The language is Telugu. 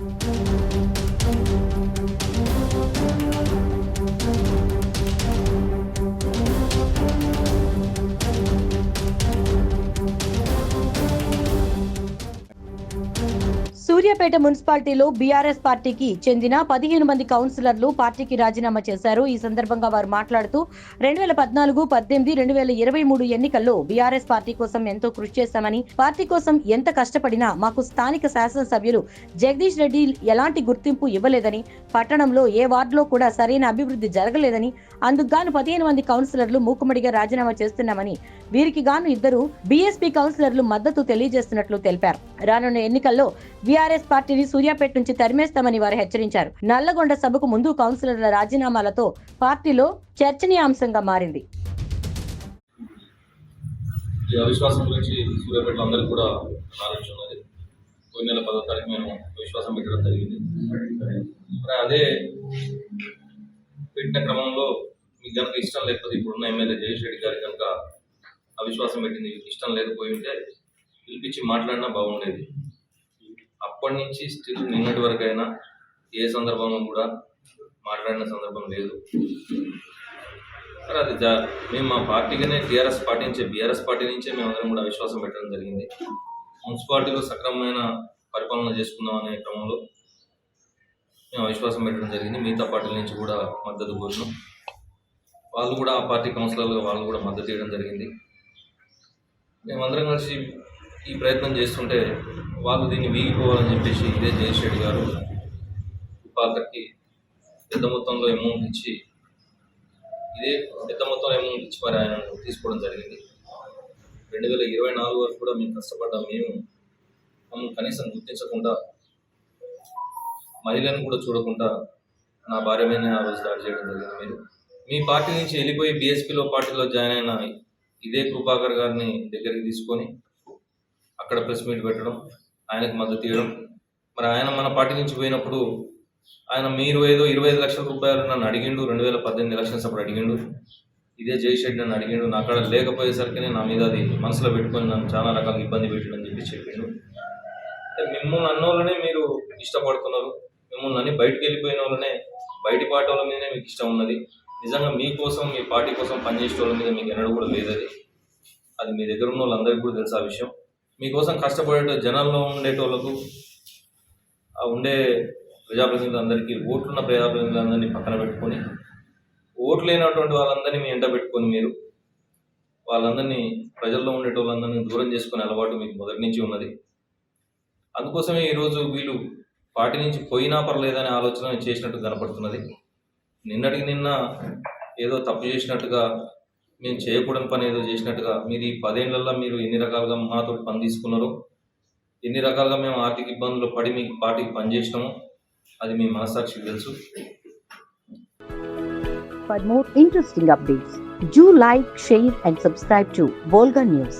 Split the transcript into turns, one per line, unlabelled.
Thank you. సూర్యాపేట మున్సిపాలిటీలో బీఆర్ఎస్ పార్టీకి చెందిన పదిహేను మంది కౌన్సిలర్లు పార్టీకి రాజీనామా చేశారు. ఈ సందర్భంగా వారు మాట్లాడుతూ రెండు వేల పద్నాలుగు పద్దెనిమిది రెండు వేల ఇరవై మూడు ఎన్నికల్లో బీఆర్ఎస్ పార్టీ కోసం ఎంతో కృషి చేశామని పార్టీ కోసం ఎంత కష్టపడినా మాకు స్థానిక శాసనసభ్యులు జగదీష్ రెడ్డి ఎలాంటి గుర్తింపు ఇవ్వలేదని పట్టణంలో ఏ వార్డులో కూడా సరైన అభివృద్ధి జరగలేదని అందుకు గాను పదిహేను మంది కౌన్సిలర్లు మూకుమ్మడిగా రాజీనామా చేస్తున్నామని వీరికి గాను ఇద్దరు బీఎస్పీ కౌన్సిలర్లు మద్దతు తెలియజేస్తున్నట్లు తెలిపారు. రానున్న ఎన్నికల్లో బీఆర్ బీఆర్ఎస్ పార్టీని సూర్యాపేట నుంచి తరిమేస్తామని వారు హెచ్చరించారు. నల్లగొండ సభకు ముందు కౌన్సిలర్ల రాజీనామాలతో పార్టీలో చర్చనీయాంశంగా మారింది.
ఈ అవిశ్వాసం గురించి సూర్యాపేటలో అందరికీ కూడా నాలెడ్జ్ ఉన్నది. పోయిన నెల పదో తారీఖు మేము అవిశ్వాసం పెట్టడం జరిగింది. మరి అదే పెట్టిన క్రమంలో మీకు కనుక ఇష్టం లేకపోతే ఇప్పుడున్న ఎమ్మెల్యే జయేష్ రెడ్డి గారికి కనుక అవిశ్వాసం పెట్టింది ఇష్టం లేకపోయి ఉంటే పిలిపించి మాట్లాడినా బాగుండేది. అప్పటి నుంచి స్టిల్ నిన్నటి వరకు అయినా ఏ సందర్భంలో కూడా మాట్లాడిన సందర్భం లేదు. అది జా మేము మా పార్టీగానే టీఆర్ఎస్ పార్టీ నుంచే బీఆర్ఎస్ పార్టీ నుంచే మేము అందరం కూడా విశ్వాసం పెట్టడం జరిగింది. మున్సిపాలిటీలో సక్రమమైన పరిపాలన చేసుకుందాం అనే క్రమంలో మేము విశ్వాసం పెట్టడం జరిగింది. మిగతా పార్టీల నుంచి కూడా మద్దతు కోరినాం. వాళ్ళు కూడా ఆ పార్టీ కౌన్సిలర్లు వాళ్ళు కూడా మద్దతు ఇవ్వడం జరిగింది. మేమందరం కలిసి ఈ ప్రయత్నం చేస్తుంటే వాళ్ళు దీన్ని వీగిపోవాలని చెప్పేసి ఇదే జయేష్ గారు ఉపాధకి పెద్ద మొత్తంలో అమౌంట్ ఇచ్చి ఇదే పెద్ద మొత్తంలో అమౌంట్ ఇచ్చి మరి ఆయన తీసుకోవడం జరిగింది. రెండు వేల ఇరవై నాలుగు వరకు కూడా మేము కష్టపడ్డాం. మేము మమ్మల్ని కనీసం గుర్తించకుండా మహిళను కూడా చూడకుండా నా భార్య మీద ఆ రోజు దాడి చేయడం జరిగింది. మీరు మీ పార్టీ నుంచి వెళ్ళిపోయి బీఎస్పీలో పార్టీలో జాయిన్ అయిన ఇదే కృపాకర్ గారిని దగ్గరికి తీసుకొని అక్కడ ప్రెస్ మీట్ పెట్టడం ఆయనకు మద్దతు ఇవ్వడం. మరి ఆయన మన పార్టీ నుంచి పోయినప్పుడు ఆయన మీరు ఏదో ఇరవై ఐదు లక్షల రూపాయలు నన్ను అడిగిండు రెండు వేల పద్దెనిమిది ఎలక్షన్స్ అప్పుడు అడిగిండు. ఇదే జయశెట్టి నన్ను అడిగిండు. నా అక్కడ లేకపోయేసరికి నా మీద అది మనసులో పెట్టుకొని నన్ను చాలా రకాల ఇబ్బంది పెట్టిండని చెప్పి చెప్పిండు. మిమ్మల్ని అన్నోళ్ళనే మీరు ఇష్టపడుతున్నారు. మిమ్మల్ని అన్ని బయటకు వెళ్ళిపోయిన వాళ్ళనే బయటి పార్టీ వాళ్ళ మీదనే మీకు ఇష్టం ఉన్నది. నిజంగా మీకోసం మీ పార్టీ కోసం పనిచేసే వాళ్ళ మీద మీకు ఎన్నడూ కూడా లేదది అది. అది మీ దగ్గర ఉన్న వాళ్ళందరికీ కూడా తెలుసు ఆ విషయం. మీకోసం కష్టపడే జనాల్లో ఉండేటోళ్ళకు ఉండే ప్రజాప్రతినిధులందరికీ ఓట్లున్న ప్రజాప్రతినిధులందరినీ పక్కన పెట్టుకొని ఓట్లు లేనటువంటి వాళ్ళందరినీ మీ ఎంట పెట్టుకొని మీరు వాళ్ళందరినీ ప్రజల్లో ఉండేటోళ్ళందరినీ దూరం చేసుకునే అలవాటు మీకు మొదటి నుంచి ఉన్నది. అందుకోసమే ఈరోజు వీళ్ళు పార్టీ నుంచి పోయినా పర్లేదనే ఆలోచన చేసినట్టు కనపడుతున్నది. నిన్నటికి నిన్న ఏదో తప్పు చేసినట్టుగా మేము చేయకూడని పని ఏదో చేసినట్టుగా మీరు ఈ పదేళ్ళలో మీరు ఎన్ని రకాలుగా మాతో పని తీసుకున్నారు ఎన్ని రకాలుగా మేము ఆర్థిక ఇబ్బందులు పడి మీకు పార్టీకి పనిచేసినాము అది మీ మనసాక్షికి తెలుసు
For more interesting updates, do like, share and subscribe to Volga News.